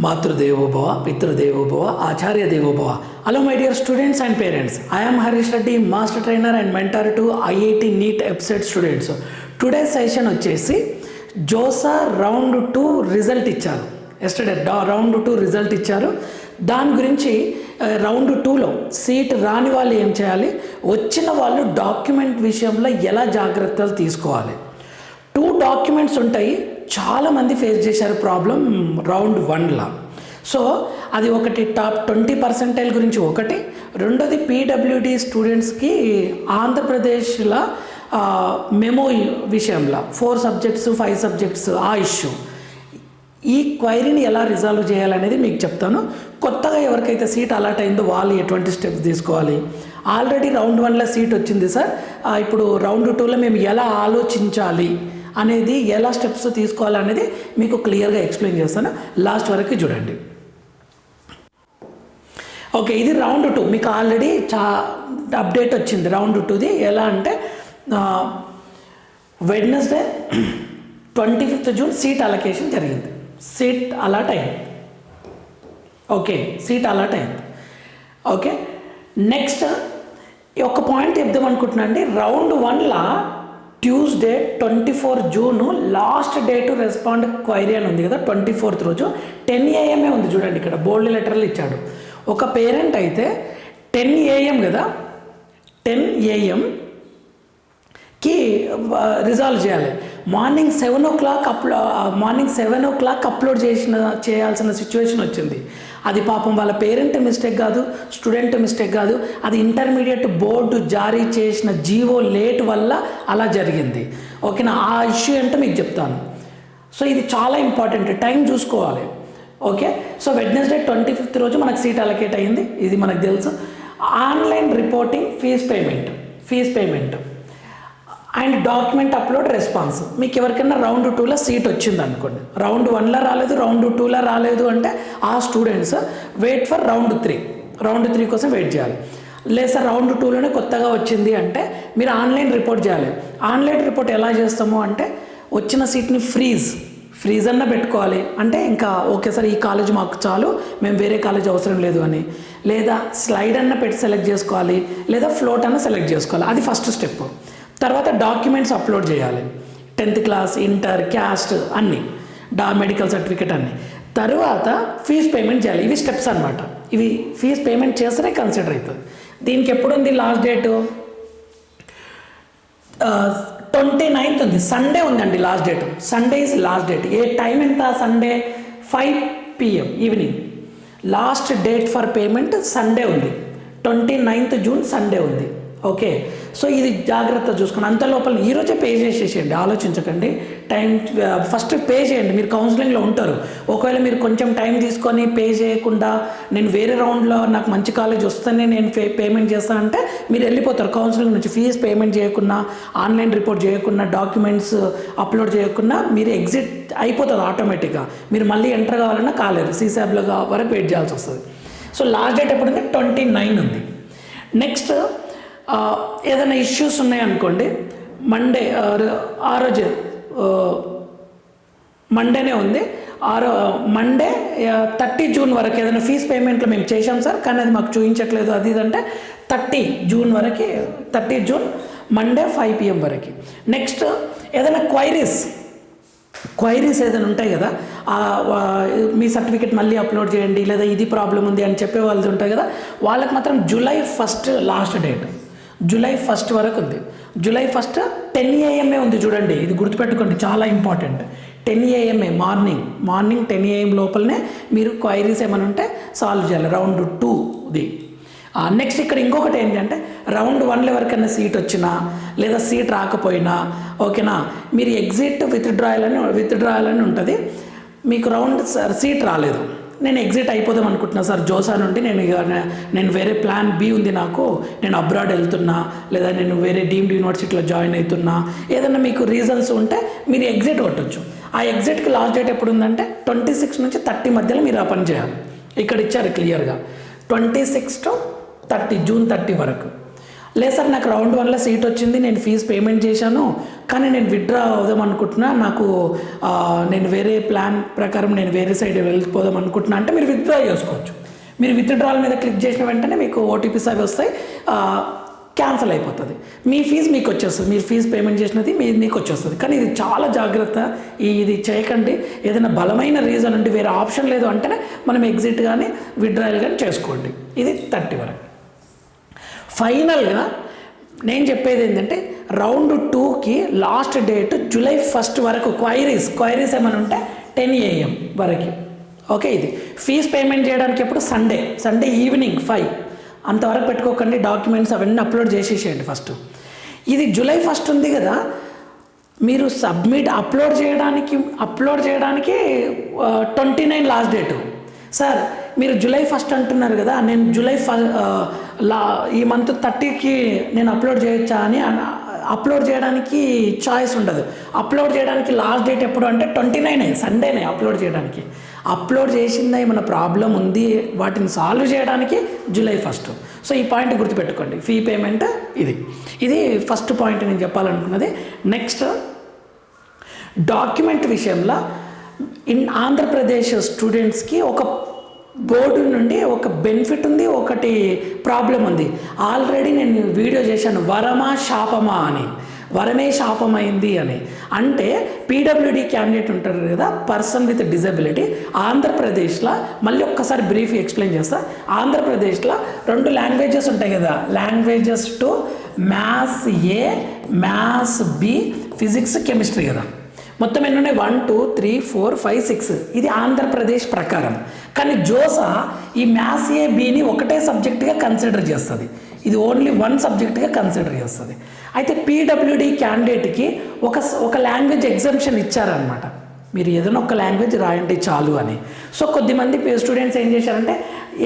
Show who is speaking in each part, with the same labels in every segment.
Speaker 1: మాతృదేవోభవ పితృదేవోభవ ఆచార్య దేవోభవ hello my dear students and parents I'm Harish Reddy master trainer and mentor to IIT NEET website students today session వచ్చేసి JoSAA round two result ఇచ్చారు. Yesterday round two result ఇచ్చారు. దాని గురించి round టూలో seat రాని వాళ్ళు ఏం చేయాలి? వచ్చిన వాళ్ళు డాక్యుమెంట్ విషయంలో ఎలా జాగ్రత్తలు తీసుకోవాలి? టూ డాక్యుమెంట్స్ ఉంటాయి. చాలామంది ఫేస్ చేశారు ప్రాబ్లం రౌండ్ వన్లా. సో అది ఒకటి టాప్ ట్వంటీ పర్సెంటైల్ గురించి ఒకటి. రెండోది పీడబ్ల్యూడి స్టూడెంట్స్కి ఆంధ్రప్రదేశ్లో మెమో విషయంలో ఫోర్ సబ్జెక్ట్స్ ఫైవ్ సబ్జెక్ట్స్ ఆ ఇష్యూ. ఈ క్వైరీని ఎలా రిజాల్వ్ చేయాలనేది మీకు చెప్తాను. కొత్తగా ఎవరికైతే సీట్ అలాట్ అయిందో వాళ్ళు ఎటువంటి స్టెప్స్ తీసుకోవాలి. ఆల్రెడీ రౌండ్ వన్లో సీట్ వచ్చింది సార్. ఇప్పుడు రౌండ్ టూలో మేము ఎలా ఆలోచించాలి? అనేది ఎలా స్టెప్స్ తీసుకోవాలనేది మీకు క్లియర్గా ఎక్స్ప్లెయిన్ చేస్తాను. లాస్ట్ వరకు చూడండి. ఓకే ఇది రౌండ్ టూ మీకు ఆల్రెడీ చా అప్డేట్ వచ్చింది. రౌండ్ టూది ఎలా అంటే Wednesday twenty fifth June seat allocation జరిగింది. సీట్ అలాట్ అయింది. ఓకే సీట్ అలాట్ అయింది. ఓకే నెక్స్ట్ ఒక పాయింట్ చెప్దాం అనుకుంటున్నా అండి. Round వన్లా Tuesday twenty four June last day to respond query అని ఉంది కదా ట్వంటీ ఫోర్త్ రోజు. టెన్ ఏఎంఏ ఉంది చూడండి ఇక్కడ బోల్డ్ లెటర్లు ఇచ్చాడు. ఒక పేరెంట్ అయితే టెన్ ఏఎం కదా టెన్ ఏఎం కి రిజాల్వ్ చేయాలి. మార్నింగ్ సెవెన్ ఓ క్లాక్ అప్లో morning seven o'clock upload చేసిన చేయాల్సిన సిచ్యువేషన్ వచ్చింది. అది పాపం వాళ్ళ పేరెంట్ మిస్టేక్ కాదు స్టూడెంట్ మిస్టేక్ కాదు అది ఇంటర్మీడియట్ బోర్డు జారీ చేసిన జీవో లేట్ వల్ల అలా జరిగింది. ఓకేనా? ఆ ఇష్యూ ఏంటో మీకు చెప్తాను. సో ఇది చాలా ఇంపార్టెంట్ టైం చూసుకోవాలి. Okay? So Wednesday twenty fifth రోజు మనకు సీట్ అలకేట్ అయింది ఇది మనకు తెలుసు. Online reporting fee payment fee payment. And document upload response. మీకు ఎవరికైనా రౌండ్ టూలో సీట్ వచ్చింది అనుకోండి. రౌండ్ వన్లో రాలేదు రౌండ్ టూలో రాలేదు అంటే ఆ students wait for round three. Round three కోసం వెయిట్ చేయాలి. లేదు సార్ రౌండ్ టూలోనే కొత్తగా వచ్చింది అంటే మీరు ఆన్లైన్ రిపోర్ట్ చేయాలి. ఆన్లైన్ రిపోర్ట్ ఎలా చేస్తాము అంటే వచ్చిన సీట్ని ఫ్రీజ్. ఫ్రీజ్ అన్న పెట్టుకోవాలి. అంటే ఇంకా ఓకే సార్ ఈ కాలేజ్ మాకు చాలు మేము వేరే కాలేజ్ అవసరం లేదు అని. లేదా స్లైడ్ అన్న పెట్టి సెలెక్ట్ చేసుకోవాలి. లేదా ఫ్లోట్ అన్న సెలెక్ట్ చేసుకోవాలి. అది ఫస్ట్ స్టెప్. తర్వాత డాక్యుమెంట్స్ అప్లోడ్ చేయాలి. టెన్త్ క్లాస్ ఇంటర్ క్యాస్ట్ అన్నీ. డా మెడికల్ సర్టిఫికేట్ అన్నీ. తర్వాత ఫీజ్ పేమెంట్ చేయాలి. ఇవి స్టెప్స్ అనమాట ఇవి ఫీజ్ పేమెంట్ చేస్తేనే కన్సిడర్ అవుతుంది దీనికి ఎప్పుడు ఉంది లాస్ట్ డేట్ ట్వంటీ నైన్త్ ఉంది. సండే ఉందండి last date Sunday is last date A time ఎంత? Sunday five PM evening last date for payment Sunday ఉంది. ట్వంటీ నైన్త్ జూన్ సండే ఉంది. ఓకే సో ఇది జాగ్రత్త చూసుకోండి. అంత లోపల ఈరోజే పే చేసేసేయండి. ఆలోచించకండి. టైం ఫస్ట్ పే చేయండి. మీరు కౌన్సిలింగ్లో ఉంటారు. ఒకవేళ మీరు కొంచెం టైం తీసుకొని పే చేయకుండా నేను వేరే రౌండ్లో నాకు మంచి కాలేజ్ వస్తేనే నేను పే పేమెంట్ చేస్తానంటే మీరు వెళ్ళిపోతారు. కౌన్సిలింగ్ నుంచి ఫీజు పేమెంట్ చేయకుండా ఆన్లైన్ రిపోర్ట్ చేయకుండా డాక్యుమెంట్స్ అప్లోడ్ చేయకుండా మీరు ఎగ్జిట్ అయిపోతుంది ఆటోమేటిక్గా మీరు మళ్ళీ ఎంటర్ కావాలన్నా కాలేరు సీసాబ్లో వరకు వెయిట్ చేయాల్సి వస్తుంది. సో లాస్ట్ డేట్ ఎప్పుడు ట్వంటీ నైన్ ఉంది. నెక్స్ట్ ఏదైనా ఇష్యూస్ ఉన్నాయనుకోండి మండే ఆ, రోజు మండేనే ఉంది. ఆరో మండే థర్టీ జూన్ వరకు ఏదైనా ఫీజ్ పేమెంట్లో మేము చేశాం సార్ కానీ అది మాకు చూపించట్లేదు. అది ఇది అంటే థర్టీ జూన్ వరకు thirty June Monday five PM వరకు. నెక్స్ట్ ఏదైనా క్వైరీస్ క్వైరీస్ ఏదైనా ఉంటాయి కదా మీ సర్టిఫికేట్ మళ్ళీ అప్లోడ్ చేయండి లేదా ఇది ప్రాబ్లం ఉంది అని చెప్పే వాళ్ళది ఉంటాయి కదా వాళ్ళకి మాత్రం July first last date July first వరకు ఉంది. జూలై ఫస్ట్ టెన్ ఏఎంఏ ఉంది చూడండి. ఇది గుర్తుపెట్టుకోండి చాలా important. Ten AMA morning. Morning ten AM లోపలనే మీరు క్వైరీస్ ఏమైనా ఉంటే సాల్వ్ చేయాలి. రౌండ్ టూది నెక్స్ట్ ఇక్కడ ఇంకొకటి ఏంటంటే రౌండ్ వన్లో ఎవరికైనా సీట్ వచ్చినా లేదా సీట్ రాకపోయినా ఓకేనా? మీరు ఎగ్జిట్ విత్డ్రాయల్ అని విత్డ్రాయల్ అని ఉంటుంది. మీకు రౌండ్ సీట్ రాలేదు. నేను ఎగ్జిట్ అయిపోదాం అనుకుంటున్నా సార్. జోసా నుండి నేను ఇక నేను వేరే ప్లాన్ బి ఉంది నాకు. నేను అబ్రాడ్ వెళ్తున్నా లేదా నేను వేరే డీమ్డ్ యూనివర్సిటీలో జాయిన్ అవుతున్నా. ఏదైనా మీకు రీజన్స్ ఉంటే మీరు ఎగ్జిట్ కొట్టచ్చు. ఆ ఎగ్జిట్కి లాస్ట్ డేట్ ఎప్పుడు ఉందంటే ట్వంటీ సిక్స్ నుంచి థర్టీ మధ్యలో మీరు ఆ పని చేయాలి. ఇక్కడ ఇచ్చారు క్లియర్గా twenty six to thirty June thirty వరకు. లేదు సార్ నాకు రౌండ్ వన్లో సీట్ వచ్చింది నేను ఫీజు పేమెంట్ చేశాను కానీ నేను విత్డ్రా అవుదాం అనుకుంటున్నా నాకు నేను వేరే ప్లాన్ ప్రకారం నేను వేరే సైడ్ వెళ్ళిపోదాం అనుకుంటున్నా. అంటే మీరు విత్డ్రా చేసుకోవచ్చు. మీరు విత్డ్రాల్ మీద క్లిక్ చేసిన వెంటనే మీకు ఓటీపీస్ అవి వస్తాయి క్యాన్సిల్ అయిపోతుంది. మీ ఫీజు మీకు వచ్చేస్తుంది మీరు ఫీజు పేమెంట్ చేసినది మీ మీకు వచ్చేస్తుంది. కానీ ఇది చాలా జాగ్రత్త ఇది చేయకండి. ఏదైనా బలమైన రీజన్ ఉంటే వేరే ఆప్షన్ లేదు అంటేనే మనం ఎగ్జిట్ కానీ విత్డ్రాయల్ కానీ చేసుకోండి. ఇది థర్టీ వరకు. ఫైనల్గా నేను చెప్పేది ఏంటంటే రౌండ్ టూకి లాస్ట్ డేట్ జూలై ఫస్ట్ వరకు క్వైరీస్ క్వైరీస్ ఏమైనా ఉంటే టెన్ ఏఎం వరకు. ఓకే ఇది. ఫీజ్ పేమెంట్ చేయడానికి ఎప్పుడు? సండే. Sunday evening five. అంతవరకు పెట్టుకోకండి డాక్యుమెంట్స్ అవన్నీ అప్లోడ్ చేసేసేయండి ఫస్ట్. ఇది జూలై ఫస్ట్ ఉంది కదా మీరు సబ్మిట్ అప్లోడ్ చేయడానికి అప్లోడ్ చేయడానికి twenty nine last date. Sir మీరు జూలై ఫస్ట్ అంటున్నారు కదా నేను జూలై ఫ లా ఈ మంత్ థర్టీకి నేను అప్లోడ్ చేయొచ్చా అని అప్లోడ్ చేయడానికి చాయిస్ ఉండదు. అప్లోడ్ చేయడానికి లాస్ట్ డేట్ ఎప్పుడు అంటే ట్వంటీ నైన్ సండేనే అప్లోడ్ చేయడానికి. అప్లోడ్ చేసిందా ఏమైనా ప్రాబ్లం ఉంది? వాటిని సాల్వ్ చేయడానికి జూలై ఫస్ట్. సో ఈ పాయింట్ గుర్తుపెట్టుకోండి. ఫీ పేమెంట్ ఇది. ఇది ఫస్ట్ పాయింట్ నేను చెప్పాలనుకున్నది. నెక్స్ట్ డాక్యుమెంట్ విషయంలో ఇన్ ఆంధ్రప్రదేశ్ స్టూడెంట్స్కి ఒక బోర్డు నుండి ఒక బెనిఫిట్ ఉంది ఒకటి ప్రాబ్లం ఉంది. ఆల్రెడీ నేను వీడియో చేశాను వరమా శాపమా అని. వరమే శాపమైంది అని. అంటే పీడబ్ల్యూడి క్యాండిడేట్ ఉంటారు కదా పర్సన్ విత్ డిజబిలిటీ ఆంధ్రప్రదేశ్లో మళ్ళీ ఒక్కసారి బ్రీఫ్ ఎక్స్ప్లెయిన్ చేస్తా. ఆంధ్రప్రదేశ్లో రెండు లాంగ్వేజెస్ ఉంటాయి కదా languages two maths A maths B physics chemistry కదా. మొత్తం ఎన్ని ఉన్నాయి? One two three four five six. ఇది ఆంధ్రప్రదేశ్ ప్రకారం. కానీ జోసా ఈ మ్యాథ్స్ ఏ బీని ఒకటే సబ్జెక్ట్గా కన్సిడర్ చేస్తుంది. ఇది ఓన్లీ వన్ సబ్జెక్ట్గా కన్సిడర్ చేస్తుంది. అయితే పీడబ్ల్యూడి క్యాండిడేట్కి ఒక ఒక లాంగ్వేజ్ ఎగ్జామ్షన్ ఇచ్చారనమాట మీరు ఏదైనా ఒక లాంగ్వేజ్ రాయండి చాలు అని. సో కొద్దిమంది స్టూడెంట్స్ ఏం చేశారంటే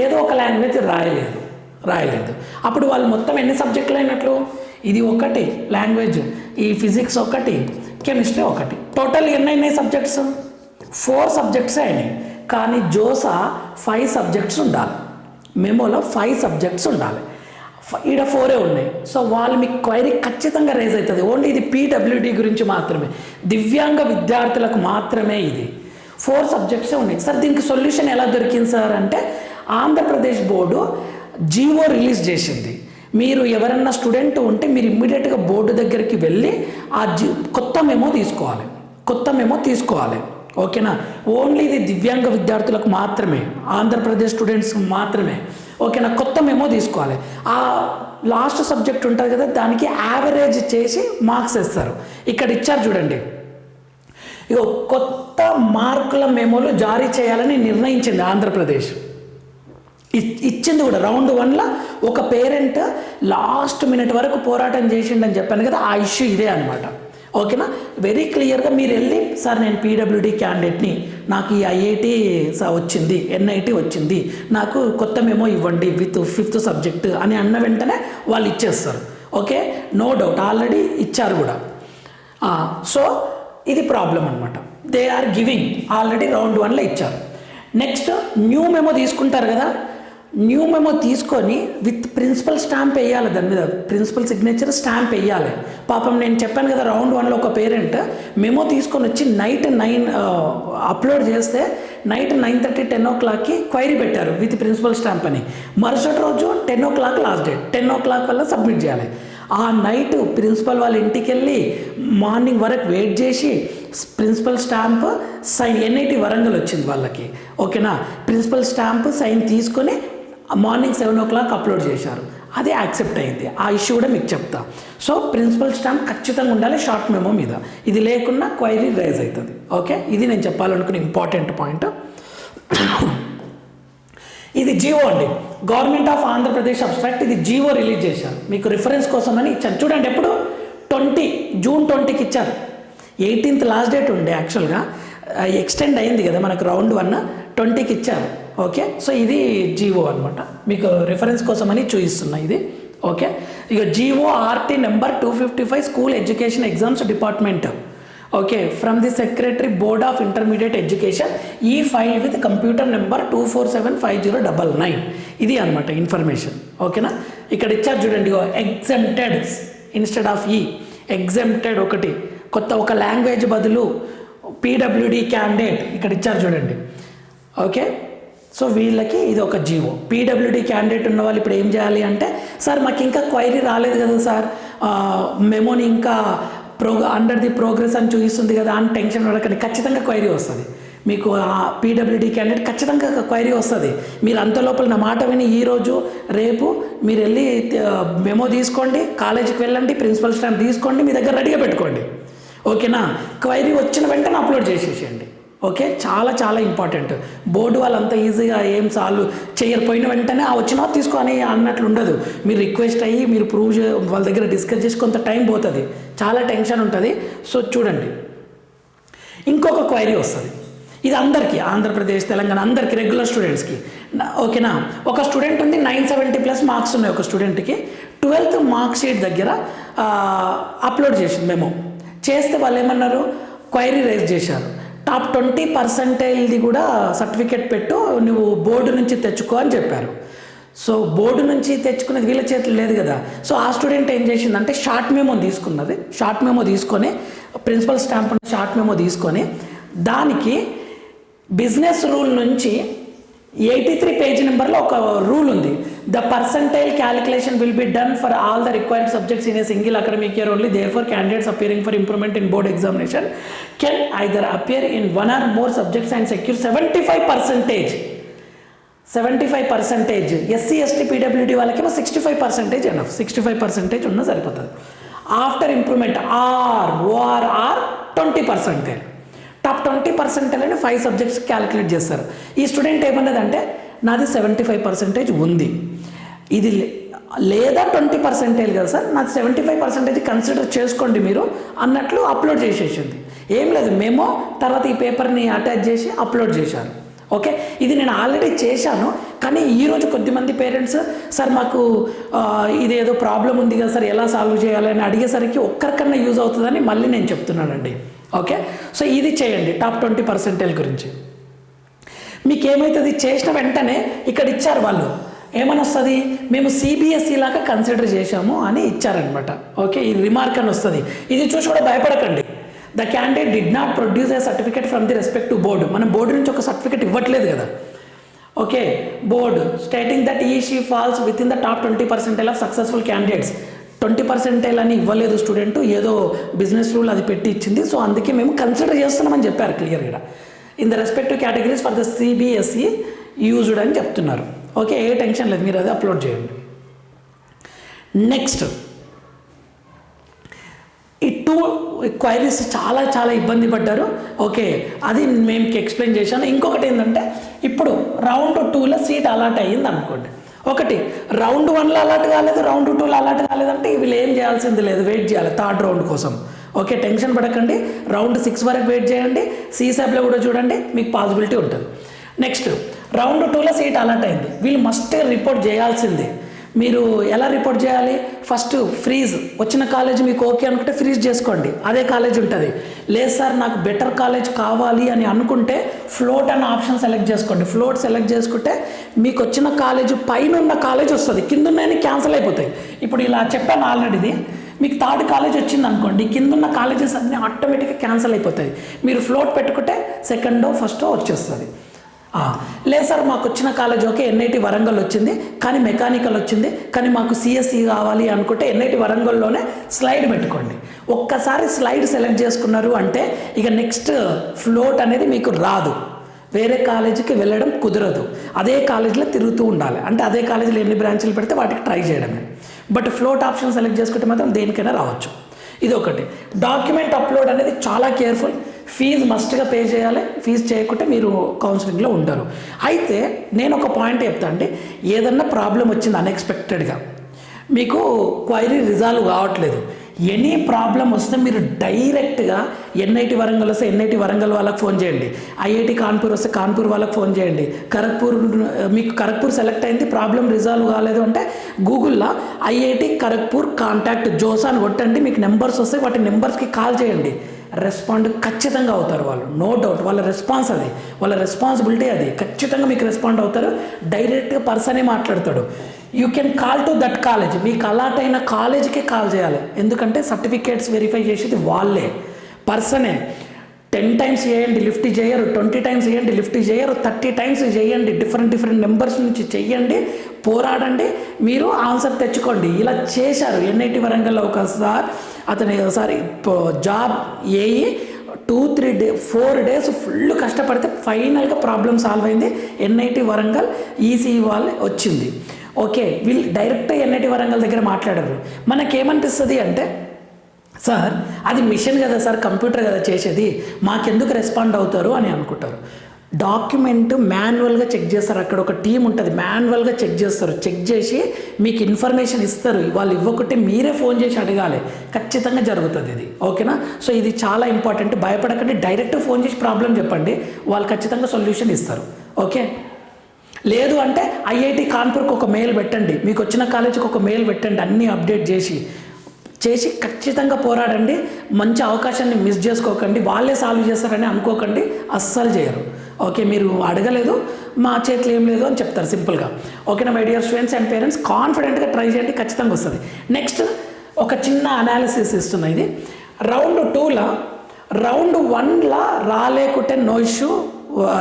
Speaker 1: ఏదో ఒక లాంగ్వేజ్ రాయలేదు. రాయలేదు. అప్పుడు వాళ్ళు మొత్తం ఎన్ని సబ్జెక్టులు అయినట్లు? ఇది ఒకటి లాంగ్వేజ్ ఈ ఫిజిక్స్ ఒకటి కెమిస్ట్రీ ఒకటి. టోటల్ ఎన్ని అయినాయి సబ్జెక్ట్స్ ఫోర్ సబ్జెక్ట్స్ అయినాయి. కానీ జోసా ఫైవ్ సబ్జెక్ట్స్ ఉండాలి. మెమోలో ఫైవ్ సబ్జెక్ట్స్ ఉండాలి. ఈడ ఫోరే ఉన్నాయి. సో వాళ్ళు మీకు క్వైరీ ఖచ్చితంగా రేజ్ అవుతుంది. ఓన్లీ ఇది పీడబ్ల్యూడి గురించి మాత్రమే. దివ్యాంగ విద్యార్థులకు మాత్రమే ఇది. ఫోర్ సబ్జెక్ట్సే ఉన్నాయి. సార్ దీనికి సొల్యూషన్ ఎలా దొరికింది సార్ అంటే ఆంధ్రప్రదేశ్ బోర్డు జీవో రిలీజ్ చేసింది. మీరు ఎవరన్నా స్టూడెంట్ ఉంటే మీరు ఇమ్మీడియట్గా బోర్డు దగ్గరికి వెళ్ళి ఆ జీ కొత్త మెమో తీసుకోవాలి. కొత్త మెమో తీసుకోవాలి. ఓకేనా? ఓన్లీ ఇది దివ్యాంగ విద్యార్థులకు మాత్రమే. ఆంధ్రప్రదేశ్ స్టూడెంట్స్ మాత్రమే. ఓకేనా? కొత్త మెమో తీసుకోవాలి. ఆ లాస్ట్ సబ్జెక్ట్ ఉంటుంది కదా దానికి యావరేజ్ చేసి మార్క్స్ ఇస్తారు ఇక్కడ ఇచ్చారు చూడండి. ఇక కొత్త మార్కుల మెమోలు జారీ చేయాలని నిర్ణయించింది ఆంధ్రప్రదేశ్. ఇ- ఇచ్చింది కూడా. రౌండ్ వన్లో ఒక పేరెంట్ లాస్ట్ మినిట్ వరకు పోరాటం చేసిండని చెప్పాను కదా ఆ ఇష్యూ ఇదే అనమాట ఓకేనా? వెరీ క్లియర్గా మీరు వెళ్ళి సార్ నేను పీడబ్ల్యూడి క్యాండిడేట్ని నాకు ఈ ఐఐటి వచ్చింది ఎన్ఐటి వచ్చింది నాకు కొత్త మేమో ఇవ్వండి విత్ ఫిఫ్త్ సబ్జెక్ట్ అని అన్న వెంటనే వాళ్ళు ఇచ్చేస్తారు ఓకే? నో డౌట్ ఆల్రెడీ ఇచ్చారు కూడా. సో ఇది ప్రాబ్లం అనమాట they are giving already round వన్లో ఇచ్చారు. నెక్స్ట్ న్యూ మెమో తీసుకుంటారు కదా న్యూ మెమో తీసుకొని విత్ ప్రిన్సిపల్ స్టాంప్ వేయాలి దాని మీద. ప్రిన్సిపల్ సిగ్నేచర్ స్టాంప్ వేయాలి. పాపం నేను చెప్పాను కదా రౌండ్ వన్లో ఒక పేరెంట్ మెమో తీసుకొని వచ్చి నైట్ నైన్ అప్లోడ్ చేస్తే నైట్ నైన్ థర్టీ టెన్ ఓ క్లాక్కి క్వైరీ పెట్టారు విత్ ప్రిన్సిపల్ స్టాంప్ అని. మరుసటి రోజు ten o'clock last date. Ten o'clock వల్ల సబ్మిట్ చేయాలి. ఆ నైట్ ప్రిన్సిపల్ వాళ్ళ ఇంటికి వెళ్ళి మార్నింగ్ వరకు వెయిట్ చేసి principal stamp sign NIT Warangal వచ్చింది వాళ్ళకి. ఓకేనా? ప్రిన్సిపల్ స్టాంప్ సైన్ తీసుకొని morning seven o'clock upload చేశారు. అది యాక్సెప్ట్ అయింది. ఆ ఇష్యూ కూడా మీకు చెప్తా. సో ప్రిన్సిపల్ స్టాంప్ ఖచ్చితంగా ఉండాలి షార్ట్ మెమో మీద. ఇది లేకుండా క్వైరీ రైజ్ అవుతుంది. ఓకే? ఇది నేను చెప్పాలనుకున్న ఇంపార్టెంట్ పాయింట్. ఇది జియో అండి. గవర్నమెంట్ ఆఫ్ ఆంధ్రప్రదేశ్ అబ్స్ట్రాక్ట్ ఇది జియో రిలీజ్ చేశారు. మీకు రిఫరెన్స్ కోసమని ఇచ్చారు చూడండి ఎప్పుడు? ట్వంటీ జూన్ ట్వంటీకి ఇచ్చారు. ఎయిటీన్త్ లాస్ట్ డేట్ ఉండే యాక్చువల్గా. ఎక్స్టెండ్ అయింది కదా మనకు రౌండ్ వన్. ట్వంటీకి ఇచ్చారు. ఓకే? సో ఇది జీవో అనమాట మీకు రిఫరెన్స్ కోసమని చూపిస్తున్నా ఇది. ఓకే? ఇక GO RT number two fifty five school education exams department. Okay? From the secretary board of intermediate education. ఈ file with computer number two four seven five zero double nine ఇది అనమాట information. ఓకేనా? ఇక్కడ ఇచ్చారు చూడండి exempted instead of ఈ exempted ఒకటి. కొత్త ఒక లాంగ్వేజ్ బదులు పీడబ్ల్యూడి క్యాండిడేట్ ఇక్కడ ఇచ్చారు చూడండి. ఓకే? సో వీళ్ళకి ఇది ఒక జీవో. పీడబ్ల్యూడి క్యాండిడేట్ ఉన్న వాళ్ళు ఇప్పుడు ఏం చేయాలి అంటే సార్ మాకు ఇంకా క్వైరీ రాలేదు కదా సార్. మెమోని ఇంకా ప్రోగ అండర్ ది ప్రోగ్రెస్ అని చూపిస్తుంది కదా అని టెన్షన్ పడకండి. ఖచ్చితంగా క్వైరీ వస్తుంది. మీకు ఆ పీడబ్ల్యూడి క్యాండిడేట్ ఖచ్చితంగా క్వైరీ వస్తుంది. మీరు అంత లోపల నా మాట విని ఈరోజు రేపు మీరు వెళ్ళి మెమో తీసుకోండి. కాలేజీకి వెళ్ళండి. ప్రిన్సిపల్ స్టాంప్ తీసుకోండి మీ దగ్గర రెడీగా పెట్టుకోండి. ఓకేనా? క్వైరీ వచ్చిన వెంటనే అప్లోడ్ చేసేసేయండి. ఓకే? చాలా చాలా ఇంపార్టెంట్ బోర్డు వాళ్ళు అంత ఈజీగా ఏం సాల్వ్ చేయకపోయిన వెంటనే ఆ వచ్చినా తీసుకొని అన్నట్లు ఉండదు. మీరు రిక్వెస్ట్ అయ్యి మీరు ప్రూవ్ వాళ్ళ దగ్గర డిస్కస్ చేసి కొంత టైం పోతుంది. చాలా టెన్షన్ ఉంటుంది. సో చూడండి. ఇంకొక క్వైరీ వస్తుంది. ఇది అందరికీ ఆంధ్రప్రదేశ్ తెలంగాణ అందరికీ రెగ్యులర్ స్టూడెంట్స్కి ఓకేనా? ఒక స్టూడెంట్ ఉంది నైన్ సెవెంటీ ప్లస్ మార్క్స్ ఉన్నాయి ఒక స్టూడెంట్కి ట్వెల్త్ మార్క్ షీట్ దగ్గర అప్లోడ్ చేసింది మేము చేస్తే వాళ్ళు ఏమన్నారు? క్వైరీ రేజ్ చేశారు. టాప్ ట్వంటీ పర్సెంటైల్ది కూడా సర్టిఫికేట్ పెట్టు నువ్వు బోర్డు నుంచి తెచ్చుకో అని చెప్పారు. సో బోర్డు నుంచి తెచ్చుకునేది వీళ్ళ చేతులు లేదు కదా. సో ఆ స్టూడెంట్ ఏం చేసిందంటే షార్ట్ మెమో తీసుకున్నది. షార్ట్ మెమో తీసుకొని ప్రిన్సిపల్ స్టాంప్ షార్ట్ మెమో తీసుకొని దానికి బిజినెస్ రూల్ నుంచి ఎయిటీ త్రీ పేజ్ నెంబర్లో ఒక రూల్ ఉంది. The percentile calculation will be done for all the required subjects in a single academic year only therefore candidates appearing for improvement in board examination can either appear in one or more subjects and secure seventy five percentage seventy five percentage SC ST PWD వాళ్ళకేమో sixty five percentage enough sixty five percentage ఉన్నా సరిపోతుంది. After improvement or OR or twenty percentage top twenty percent అని five subjects calculate చేస్తారు. ఈ student ఏమన్నదంటే నాది seventy five percentage ఉంది. ఇది లే- లేదా ట్వంటీ పర్సెంటేజ్ కదా సార్ నాది సెవెంటీ ఫైవ్ పర్సెంటేజ్ కన్సిడర్ చేసుకోండి మీరు అన్నట్లు అప్లోడ్ చేసేసింది. ఏం లేదు మేము తర్వాత ఈ పేపర్ని అటాచ్ చేసి అప్లోడ్ చేశాను ఓకే? ఇది నేను ఆల్రెడీ చేశాను కానీ ఈరోజు కొద్దిమంది పేరెంట్స్ సార్ మాకు ఇదేదో ప్రాబ్లం ఉంది కదా సార్ ఎలా సాల్వ్ చేయాలి అని అడిగేసరికి ఒక్కరికన్నా యూజ్ అవుతుందని మళ్ళీ నేను చెప్తున్నానండి. ఓకే? సో ఇది చేయండి టాప్ ట్వంటీ పర్సెంటేజ్ గురించి. మీకు ఏమవుతుంది చేసిన వెంటనే ఇక్కడ ఇచ్చారు వాళ్ళు. ఏమని వస్తుంది మేము సిబిఎస్ఈ లాగా కన్సిడర్ చేశాము అని ఇచ్చారనమాట ఓకే? ఈ రిమార్క్ అని వస్తుంది. ఇది చూసి కూడా భయపడకండి. The candidate did not produce a certificate from the respect board మనం బోర్డు నుంచి ఒక సర్టిఫికేట్ ఇవ్వట్లేదు కదా. Okay? Board stating that he she falls with in the top twenty percentage of successful candidates twenty percentile అని ఇవ్వలేదు student ఏదో business rule అది పెట్టి ఇచ్చింది సో అందుకే మేము కన్సిడర్ చేస్తున్నామని చెప్పారు క్లియర్గా in the respective categories for the CBSE used అని చెప్తున్నారు. ఓకే ఏ టెన్షన్ లేదు మీరు అది అప్లోడ్ చేయండి. నెక్స్ట్ ఈ టూ క్వైరీస్ చాలా చాలా ఇబ్బంది పడ్డారు. ఓకే అది మేము ఎక్స్ప్లెయిన్ చేశాను. ఇంకొకటి ఏంటంటే ఇప్పుడు రౌండ్ టూలో సీట్ అలాట్ అయ్యింది అనుకోండి ఒకటి రౌండ్ వన్లో అలర్ట్ కాలేదు రౌండ్ టూలో అలర్ట్ కాలేదంటే వీళ్ళు ఏం చేయాల్సింది లేదు వెయిట్ చేయాలి థర్డ్ రౌండ్ కోసం. ఓకే టెన్షన్ పడకండి రౌండ్ సిక్స్ వరకు వెయిట్ చేయండి సీసాప్లో కూడా చూడండి మీకు పాసిబిలిటీ ఉంటుంది. నెక్స్ట్ రౌండ్ టూలో సీట్ అలర్ట్ అయింది. వీళ్ళు మస్ట్ రిపోర్ట్ చేయాల్సిందే. మీరు ఎలా రిపోర్ట్ చేయాలి? ఫస్ట్ ఫ్రీజ్ వచ్చిన కాలేజ్ మీకు ఓకే అనుకుంటే ఫ్రీజ్ చేసుకోండి. అదే కాలేజ్ ఉంటుంది. లేదు సార్ నాకు బెటర్ కాలేజ్ కావాలి అని అనుకుంటే ఫ్లోట్ అన్న ఆప్షన్ సెలెక్ట్ చేసుకోండి. ఫ్లోట్ సెలెక్ట్ చేసుకుంటే మీకు వచ్చిన కాలేజ్ పైన ఉన్న కాలేజ్ వస్తుంది. కింద ఉన్నాయని క్యాన్సిల్ అయిపోతాయి. ఇప్పుడు ఇలా చెప్పాను ఆల్రెడీది మీకు థర్డ్ కాలేజ్ వచ్చింది అనుకోండి. కింద ఉన్న కాలేజెస్ అన్నీ ఆటోమేటిక్గా క్యాన్సిల్ అయిపోతాయి. మీరు ఫ్లోట్ పెట్టుకుంటే సెకండో ఫస్టో వచ్చేస్తుంది. లేదు సార్ మాకు వచ్చిన కాలేజ్ ఓకే ఎన్ఐటి వరంగల్ వచ్చింది కానీ మెకానికల్ వచ్చింది కానీ మాకు సిఎస్సి కావాలి అనుకుంటే ఎన్ఐటి వరంగల్లోనే స్లైడ్ పెట్టుకోండి. ఒక్కసారి స్లైడ్ సెలెక్ట్ చేసుకున్నారు అంటే ఇక నెక్స్ట్ ఫ్లోట్ అనేది మీకు రాదు. వేరే కాలేజీకి వెళ్ళడం కుదరదు. అదే కాలేజీలో తిరుగుతూ ఉండాలి. అంటే అదే కాలేజీలో ఎన్ని బ్రాంచ్లు పెడితే వాటికి ట్రై చేయడమే. బట్ ఫ్లోట్ ఆప్షన్ సెలెక్ట్ చేసుకుంటే మాత్రం దేనికైనా రావచ్చు. ఇది ఒకటి డాక్యుమెంట్ అప్లోడ్ అనేది చాలా కేర్ఫుల్ ఫీజు మస్ట్గా పే చేయాలి ఫీజు చేయకుంటే మీరు కౌన్సిలింగ్లో ఉండరు. అయితే నేను ఒక పాయింట్ చెప్తా అంటే ఏదన్నా ప్రాబ్లం వచ్చింది అన్ఎక్స్పెక్టెడ్గా మీకు క్వైరీ రిజాల్వ్ కావట్లేదు. ఎనీ ప్రాబ్లం వస్తే మీరు డైరెక్ట్గా ఎన్ఐటి వరంగల్ వస్తే ఎన్ఐటి వరంగల్ వాళ్ళకి ఫోన్ చేయండి. ఐఐటి కాన్పూర్ వస్తే కాన్పూర్ వాళ్ళకి ఫోన్ చేయండి. ఖరగ్పూర్ మీకు ఖరగ్పూర్ సెలెక్ట్ అయింది ప్రాబ్లం రిజాల్వ్ కాలేదు అంటే గూగుల్లో ఐఐటి ఖరగ్పూర్ కాంటాక్ట్ జోసాన్ అని కొట్టండి. మీకు నెంబర్స్ వస్తే వాటి నెంబర్స్కి కాల్ చేయండి. రెస్పాండ్ ఖచ్చితంగా అవుతారు వాళ్ళు. నో డౌట్ వాళ్ళ రెస్పాన్స్ అది. వాళ్ళ రెస్పాన్సిబిలిటీ అది. ఖచ్చితంగా మీకు రెస్పాండ్ అవుతారు. డైరెక్ట్గా పర్సనే మాట్లాడతాడు. You can call to that college మీకు అలాట్ అయిన కాలేజ్కే కాల్ చేయాలి. ఎందుకంటే సర్టిఫికేట్స్ వెరిఫై చేసేది వాళ్ళే. పర్సనే టెన్ టైమ్స్ చేయండి లిఫ్ట్ చేయరు ట్వంటీ టైమ్స్ చేయండి లిఫ్ట్ చేయరు థర్టీ టైమ్స్ చేయండి డిఫరెంట్ డిఫరెంట్ నెంబర్స్ నుంచి చెయ్యండి పోరాడండి మీరు ఆన్సర్ తెచ్చుకోండి. ఇలా చేశారు. ఎన్ఐటి వరంగల్లో ఒకసారి అతని ఒకసారి job AE two three day four days full కష్టపడితే ఫైనల్గా ప్రాబ్లం సాల్వ్ అయింది. ఎన్ఐటి వరంగల్ ఈసీఈ వాళ్ళు వచ్చింది. ఓకే వీళ్ళు డైరెక్ట్ ఎన్ఐటి వరంగల్ దగ్గర మాట్లాడారు. మనకేమనిపిస్తుంది అంటే సార్ అది మిషన్ కదా సార్ కంప్యూటర్ కదా చేసేది మాకెందుకు రెస్పాండ్ అవుతారు అని అనుకుంటారు. డాక్యుమెంట్ మాన్యువల్గా చెక్ చేస్తారు అక్కడ ఒక టీం ఉంటుంది మాన్యువల్గా చెక్ చేస్తారు. చెక్ చేసి మీకు ఇన్ఫర్మేషన్ ఇస్తారు. వాళ్ళు ఇవ్వకుంటే మీరే ఫోన్ చేసి అడగాలి. ఖచ్చితంగా జరుగుతుంది ఇది. ఓకేనా? సో ఇది చాలా ఇంపార్టెంట్ భయపడకండి డైరెక్ట్ ఫోన్ చేసి ప్రాబ్లం చెప్పండి. వాళ్ళు ఖచ్చితంగా సొల్యూషన్ ఇస్తారు. ఓకే? లేదు అంటే ఐఐటి కాన్పూర్కి ఒక మెయిల్ పెట్టండి. మీకు వచ్చిన కాలేజీకి ఒక మెయిల్ పెట్టండి అన్నీ అప్డేట్ చేసి. చేసి ఖచ్చితంగా పోరాడండి. మంచి అవకాశాన్ని మిస్ చేసుకోకండి. వాళ్ళే సాల్వ్ చేస్తారని అనుకోకండి. అస్సలు చేయరు. ఓకే మీరు అడగలేదు. మా చేతిలో ఏం లేదు అని చెప్తారు సింపుల్గా ఓకేనా my dear students and parents కాన్ఫిడెంట్గా ట్రై చేయండి. ఖచ్చితంగా వస్తుంది. నెక్స్ట్ ఒక చిన్న అనాలిసిస్ ఇస్తున్నా ఇది. రౌండ్ టూలో రౌండ్ వన్లో రాలేకుంటే నో ఇష్యూ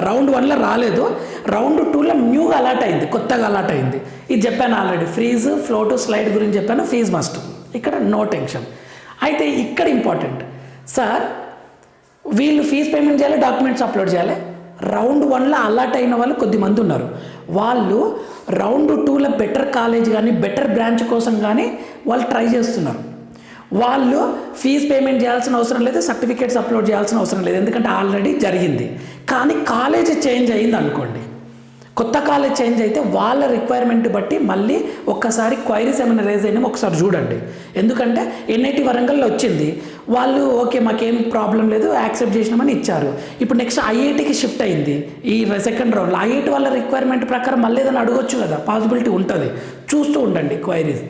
Speaker 1: రౌండ్ వన్లో రాలేదు. రౌండ్ టూలో న్యూగా అలాట్ అయింది. కొత్తగా అలాట్ అయింది. ఇది చెప్పాను ఆల్రెడీ ఫ్రీజ్ ఫ్లోట్ స్లైడ్ గురించి చెప్పాను. ఫీజ్ మస్ట్ ఇక్కడ నో టెన్షన్ అయితే ఇక్కడ ఇంపార్టెంట్ సార్ వీళ్ళు ఫీజ్ పేమెంట్ చేయాలి డాక్యుమెంట్స్ అప్లోడ్ చేయాలి. రౌండ్ వన్లో అలర్ట్ అయిన వాళ్ళు కొద్దిమంది ఉన్నారు. వాళ్ళు రౌండ్ టూలో బెటర్ కాలేజ్ కానీ బెటర్ బ్రాంచ్ కోసం కానీ వాళ్ళు ట్రై చేస్తున్నారు. వాళ్ళు ఫీజ్ పేమెంట్ చేయాల్సిన అవసరం లేదు సర్టిఫికేట్స్ అప్లోడ్ చేయాల్సిన అవసరం లేదు. ఎందుకంటే ఆల్రెడీ జరిగింది. కానీ కాలేజ్ చేంజ్ అయింది అనుకోండి కొత్త కాలేజ్ చేంజ్ అయితే వాళ్ళ రిక్వైర్మెంట్ బట్టి మళ్ళీ ఒక్కసారి క్వైరీస్ ఏమైనా రేజ్ అయినా ఒకసారి చూడండి. ఎందుకంటే ఎన్ఐటి వరంగల్లో వచ్చింది. వాళ్ళు ఓకే మాకేం ప్రాబ్లం లేదు యాక్సెప్ట్ చేసినామని ఇచ్చారు. ఇప్పుడు నెక్స్ట్ ఐఐటికి షిఫ్ట్ అయింది. ఈ సెకండ్ రౌండ్లో ఐఐటి వాళ్ళ రిక్వైర్మెంట్ ప్రకారం మళ్ళీ ఏదైనా అడగొచ్చు కదా పాసిబిలిటీ ఉంటుంది. చూస్తూ ఉండండి క్వైరీస్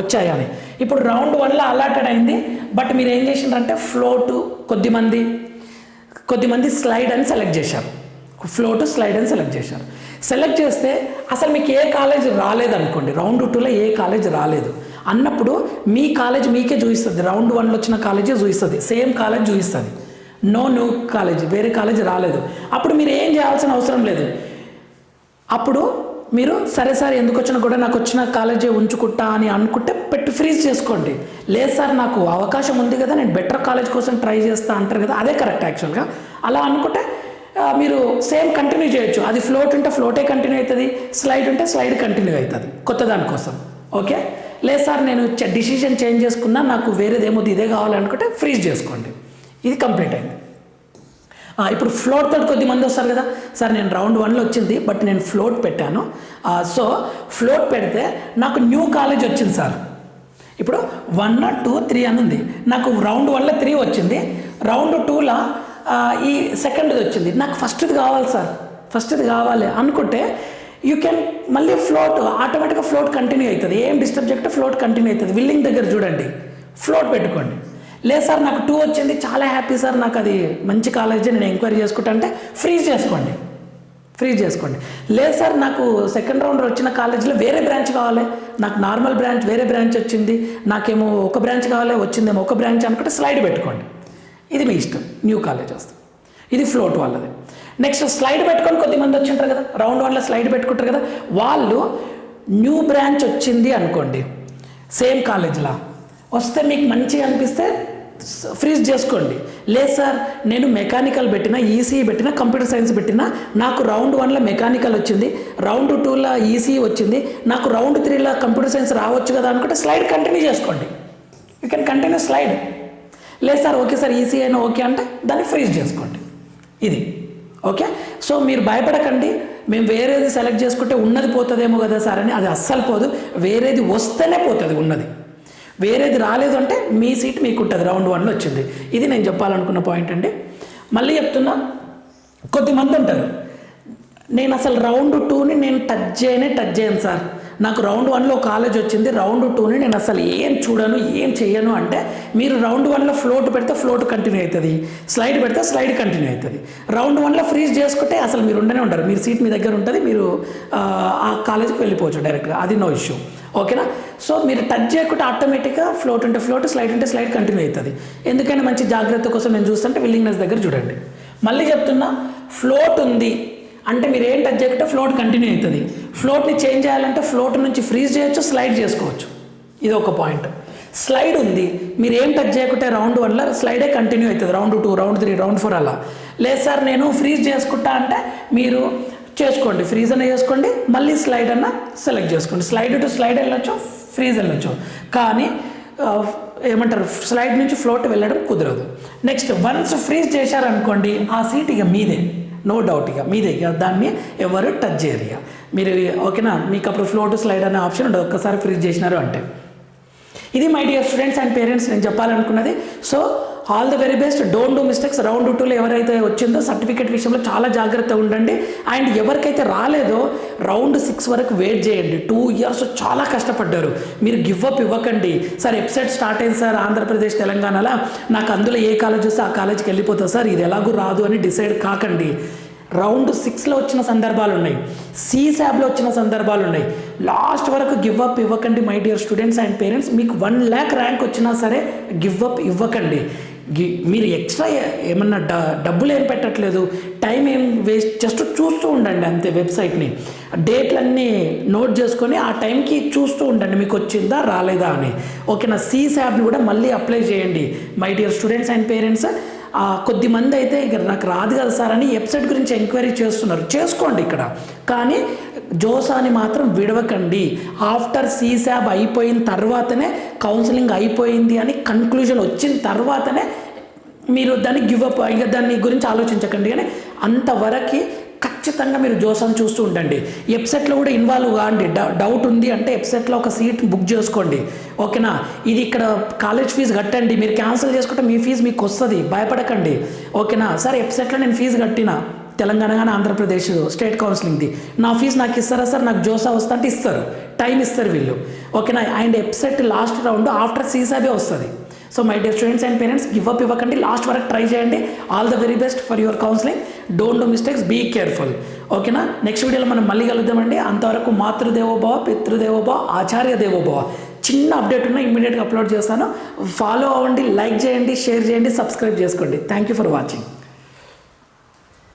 Speaker 1: వచ్చాయని ఇప్పుడు రౌండ్ వన్లో అలాటెడ్ అయింది. బట్ మీరు ఏం చేసిండ్రంటే ఫ్లోటు కొద్దిమంది కొద్దిమంది స్లైడ్ అని సెలెక్ట్ చేశారు. ఫ్లోటు స్లైడ్ అని సెలెక్ట్ చేశారు. సెలెక్ట్ చేస్తే అసలు మీకు ఏ కాలేజ్ రాలేదనుకోండి రౌండ్ టూలో ఏ కాలేజ్ రాలేదు. అన్నప్పుడు మీ కాలేజ్ మీకే చూపిస్తుంది రౌండ్ వన్లో వచ్చిన కాలేజే చూపిస్తుంది సేమ్ కాలేజ్ చూపిస్తుంది. నో న్యూ కాలేజ్ వేరే కాలేజ్ రాలేదు. అప్పుడు మీరు ఏం చేయాల్సిన అవసరం లేదు. అప్పుడు మీరు సరే సార్ ఎందుకు వచ్చినా కూడా నాకు వచ్చిన కాలేజే ఉంచుకుంటా అని అనుకుంటే పెట్టి ఫ్రీజ్ చేసుకోండి. లేదు సార్ నాకు అవకాశం ఉంది కదా నేను బెటర్ కాలేజ్ కోసం ట్రై చేస్తా అంటారు కదా అదే కరెక్ట్ యాక్చువల్గా అలా అనుకుంటే మీరు సేమ్ కంటిన్యూ చేయొచ్చు. అది ఫ్లోట్ ఉంటే ఫ్లోటే కంటిన్యూ అవుతుంది స్లైడ్ ఉంటే స్లైడ్ కంటిన్యూ అవుతుంది. కొత్త దానికోసం ఓకే? లేదు సార్ నేను డిసిషన్ చేంజ్ చేసుకున్నా నాకు వేరేదేమో ఇదే కావాలనుకుంటే ఫ్రీజ్ చేసుకోండి. ఇది కంప్లీట్ అయింది. ఇప్పుడు ఫ్లోట్ తోటి కొద్ది మంది వస్తారు కదా. సార్ నేను రౌండ్ వన్లో వచ్చింది బట్ నేను ఫ్లోట్ పెట్టాను. సో ఫ్లోట్ పెడితే నాకు న్యూ కాలేజ్ వచ్చింది సార్. ఇప్పుడు వన్ టూ త్రీ అని ఉంది నాకు రౌండ్ వన్లో త్రీ వచ్చింది. రౌండ్ టూలో ఈ సెకండ్ది వచ్చింది. నాకు ఫస్ట్ది కావాలి సార్ ఫస్ట్ది కావాలి. అనుకుంటే యూ కెన్ మళ్ళీ ఫ్లోట్ ఆటోమేటిక్గా ఫ్లోట్ కంటిన్యూ అవుతుంది. ఏం డిస్టర్బ్ చేయకుండా ఫ్లోట్ కంటిన్యూ అవుతుంది. విల్లింగ్ దగ్గర చూడండి. ఫ్లోట్ పెట్టుకోండి. లేదు సార్ నాకు టూ వచ్చింది. చాలా హ్యాపీ సార్ నాకు అది మంచి కాలేజ్ నేను ఎంక్వైరీ చేసుకుంటా అంటే ఫ్రీజ్ చేసుకోండి. ఫ్రీజ్ చేసుకోండి. లేదు సార్ నాకు సెకండ్ రౌండ్ వచ్చిన కాలేజీలో వేరే బ్రాంచ్ కావాలి. నాకు నార్మల్ బ్రాంచ్ వేరే బ్రాంచ్ వచ్చింది. నాకేమో ఒక బ్రాంచ్ కావాలి వచ్చిందేమో ఒక బ్రాంచ్ అనుకుంటే స్లైడ్ పెట్టుకోండి. ఇది మీ ఇష్టం. న్యూ కాలేజ్ వస్తుంది. ఇది ఫ్లోట్ వాళ్ళది. నెక్స్ట్ స్లైడ్ పెట్టుకొని కొద్దిమంది వచ్చింటారు కదా. రౌండ్ వన్లో స్లైడ్ పెట్టుకుంటారు కదా. వాళ్ళు న్యూ బ్రాంచ్ వచ్చింది అనుకోండి. సేమ్ కాలేజ్లా వస్తే మీకు మంచిగా అనిపిస్తే ఫ్రీజ్ చేసుకోండి. లేదు సార్ నేను మెకానికల్ పెట్టిన ఈసీఈ పెట్టిన కంప్యూటర్ సైన్స్ పెట్టిన నాకు రౌండ్ వన్లో మెకానికల్ వచ్చింది. రౌండ్ టూలో ఈసీఈ వచ్చింది. నాకు రౌండ్ త్రీలో కంప్యూటర్ సైన్స్ రావచ్చు కదా అనుకుంటే స్లైడ్ కంటిన్యూ చేసుకోండి. యూ కెన్ కంటిన్యూ స్లైడ్ లేదు సార్ ఓకే సార్ ఈసీ అయినా ఓకే అంటే దాన్ని ఫ్రీజ్ చేసుకోండి. ఇది. ఓకే? సో మీరు భయపడకండి. మేము వేరేది సెలెక్ట్ చేసుకుంటే ఉన్నది పోతుందేమో కదా సార్ అని అది అస్సలు పోదు. వేరేది వస్తేనే పోతుంది ఉన్నది. వేరేది రాలేదు అంటే మీ సీట్ మీకు ఉంటుంది రౌండ్ వన్లో వచ్చింది. ఇది నేను చెప్పాలనుకున్న పాయింట్ అండి. మళ్ళీ చెప్తున్నా కొద్దిమంది ఉంటారు. నేను అసలు రౌండ్ టూని నేను టచ్ చేయనే టచ్ చేయను సార్. నాకు రౌండ్ వన్లో కాలేజ్ వచ్చింది రౌండ్ టూని నేను అసలు ఏం చూడను ఏం చేయను అంటే మీరు రౌండ్ వన్లో ఫ్లోట్ పెడితే ఫ్లోట్ కంటిన్యూ అవుతుంది స్లైడ్ పెడితే స్లైడ్ కంటిన్యూ అవుతుంది. రౌండ్ వన్లో ఫ్రీజ్ చేసుకుంటే అసలు మీరు ఉండనే ఉంటారు మీరు సీట్ మీ దగ్గర ఉంటుంది మీరు ఆ, కాలేజ్కి కాలేజీకి వెళ్ళిపోవచ్చు డైరెక్ట్గా అది నో ఇష్యూ ఓకేనా? సో మీరు టచ్ చేయకుండా ఆటోమేటిక్గా ఫ్లోట్ ఉంటే ఫ్లోట్ స్లైడ్ ఉంటే స్లైడ్ కంటిన్యూ అవుతుంది. ఎందుకైనా మంచి జాగ్రత్త కోసం నేను చూస్తుంటే విల్లింగ్నెస్ దగ్గర చూడండి. మళ్ళీ చెప్తున్నా ఫ్లోట్ ఉంది అంటే మీరు ఏం టచ్ చేయకుంటే ఫ్లోట్ కంటిన్యూ అవుతుంది. ఫ్లోట్ని చేంజ్ చేయాలంటే ఫ్లోట్ నుంచి ఫ్రీజ్ చేయొచ్చు స్లైడ్ చేసుకోవచ్చు. ఇది ఒక పాయింట్. స్లైడ్ ఉంది. మీరు ఏం టచ్ చేయకుంటే రౌండ్ వల్ల స్లైడే కంటిన్యూ అవుతుంది. Round two round three round four అలా. లేదు సార్ నేను ఫ్రీజ్ చేసుకుంటా అంటే మీరు చేసుకోండి. ఫ్రీజ్ అన్న చేసుకోండి. మళ్ళీ స్లైడ్ అన్న సెలెక్ట్ చేసుకోండి. స్లైడ్ టు స్లైడ్ వెళ్ళొచ్చు ఫ్రీజ్ వెళ్ళొచ్చు. కానీ ఏమంటారు? స్లైడ్ నుంచి ఫ్లోట్ వెళ్ళడం కుదరదు. నెక్స్ట్ వన్స్ ఫ్రీజ్ చేశారనుకోండి ఆ సీట్ ఇక మీదే. నో డౌట్ ఇక. మీదే ఇక. దాన్ని ఎవరు టచ్ చేయరు ఇక. మీరు ఓకేనా? మీకు అప్పుడు ఫ్లోట్ స్లైడ్ అనే ఆప్షన్ ఉండదు. ఒక్కసారి ఫ్రీజ్ చేసినారు అంటే. ఇది my dear students and parents నేను చెప్పాలనుకున్నది. So all the very best don't do mistakes round టూలో ఎవరైతే వచ్చిందో సర్టిఫికేట్ విషయంలో చాలా జాగ్రత్తగా ఉండండి. అండ్ ఎవరికైతే రాలేదో రౌండ్ సిక్స్ వరకు వెయిట్ చేయండి. టూ ఇయర్స్ చాలా కష్టపడ్డారు. మీరు గివ్ అప్ ఇవ్వకండి. సార్ వెబ్సైట్ స్టార్ట్ అయింది సార్ ఆంధ్రప్రదేశ్ తెలంగాణలో. నాకు అందులో ఏ కాలేజ్ వస్తే ఆ కాలేజ్కి వెళ్ళిపోతా సార్ ఇది ఎలాగూ రాదు అని డిసైడ్ కాకండి. రౌండ్ సిక్స్లో వచ్చిన సందర్భాలు ఉన్నాయి. సీ శాబ్లో వచ్చిన సందర్భాలు ఉన్నాయి. లాస్ట్ వరకు గివ్ అప్ ఇవ్వకండి my dear students and parents మీకు వన్ ల్యాక్ ర్యాంక్ వచ్చినా సరే గివ్ అప్ ఇవ్వకండి. మీరు ఎక్స్ట్రా ఏమన్నా డ డబ్బులు ఏం పెట్టట్లేదు టైం ఏం వేస్ట్ జస్ట్ చూస్తూ ఉండండి అంతే వెబ్సైట్ని. డేట్లన్నీ నోట్ చేసుకొని ఆ టైంకి చూస్తూ ఉండండి మీకు వచ్చిందా రాలేదా అని. ఓకేనా సీ శాబ్ని కూడా మళ్ళీ అప్లై చేయండి. My dear students and parents ఆ, కొద్ది మంది అయితే ఇక నాకు రాదు కదా సార్ అని వెబ్సైట్ గురించి ఎంక్వైరీ చేస్తున్నారు. చేసుకోండి ఇక్కడ. కానీ జోసాని మాత్రం విడవకండి. ఆఫ్టర్ సీసాబ్ అయిపోయిన తర్వాతనే కౌన్సిలింగ్ అయిపోయింది అని కన్క్లూజన్ వచ్చిన తర్వాతనే మీరు దాన్ని గివ్ అప్ ఇక దాన్ని గురించి ఆలోచించకండి కానీ అంతవరకు ఖచ్చితంగా మీరు జోసాన్ చూస్తూ ఉండండి. వెబ్సైట్లో కూడా ఇన్వాల్వ్ కాండి. డ- డౌట్ ఉంది అంటే వెబ్సైట్లో ఒక సీట్ బుక్ చేసుకోండి. ఓకేనా? ఇది ఇక్కడ కాలేజ్ ఫీజు కట్టండి. మీరు క్యాన్సిల్ చేసుకుంటే మీ ఫీజు మీకు వస్తుంది. భయపడకండి. ఓకేనా? సరే వెబ్సైట్లో నేను ఫీజు కట్టినా. తెలంగాణ కానీ ఆంధ్రప్రదేశ్ స్టేట్ కౌన్సిలింగ్ది. నా ఫీజు నాకు ఇస్తారా సార్? నాకు జోసా వస్తా అంటే ఇస్తారు. టైం ఇస్తారు వీళ్ళు. ఓకేనా? And EAPCET last round after CSAB వస్తుంది. So my dear students and parents give up ఇవ్వకండి. లాస్ట్ వరకు ట్రై చేయండి. All the very best for your counselling. Don't do mistakes. Be careful. ఓకేనా? నెక్స్ట్ వీడియోలో మనం మళ్ళీ కలుద్దామండి. అంతవరకు మాతృదేవోభవ పితృదేవోభవ ఆచార్య దేవోభవ. చిన్న అప్డేట్ ఉన్న ఇమీడియట్గా అప్లోడ్ చేస్తాను. ఫాలో అవ్వండి లైక్ చేయండి షేర్ చేయండి సబ్స్క్రైబ్ చేసుకోండి. Thank you for watching.